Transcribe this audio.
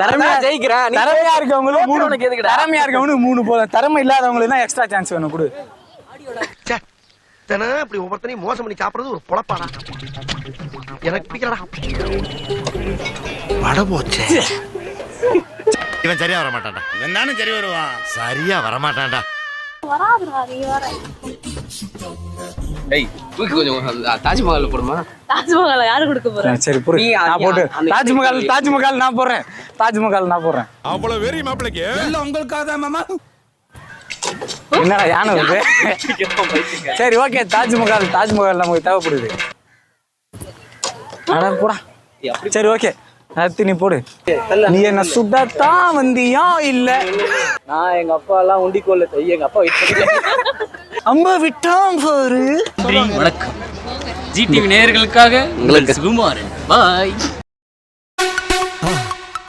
திறமையா ஜெயிக்கிறேன். நீ திறமையா இருக்கவங்களுக்கு மூணு உனக்கு எதுக்குடா? திறமையா இருக்கவங்களுக்கு மூணு போதும் திறமை இல்லாதவங்களுக்கு தான் எக்ஸ்ட்ரா சான்ஸ் வேணும். கொடு. தினம் இப்படி ஒவ்வொருத்தனையும் மோசம் பண்ணி சாப்பிடுறது ஒரு பொழப்பாடா. எனக்கு பிடிக்கலடா. வட போச்சே. இவன் சரியா வர மாட்டான்டா. இவன் தானே சரி வருவான். சரியா வர மாட்டான்டா. ஏய் தூக்கி கொஞ்சம் தாஜ்மஹால் போடுமா? தாஜ்மஹால் யாரு கொடுக்க போற? சரி நான் போட்டு தாஜ்மஹால் தாஜ்மஹால் நான் போடுறேன். தாஜ்மஹால் நான் போடுறேன். அவ்வளவு வெறி மாப்பிளைக்கு? என்னடா யானை வருது சரி ஓகே தாஜ்மஹால் தாஜ்மஹால் நமக்கு தேவைப்படுது. அட போடா. சரி ஓகே. அடுத்து நீ போடு. நீ என்ன சுடத்தான் வந்தியா இல்ல? நான் எங்க அப்பா எல்லாம் உண்டிக்கோல்ல தை எங்க அப்பா வெயிட் அம்ப விட்டான் பாரு. வணக்கம். ஜிடிவி நேயர்களுக்காக உங்களுக்கு சுகுமாரன். பாய்.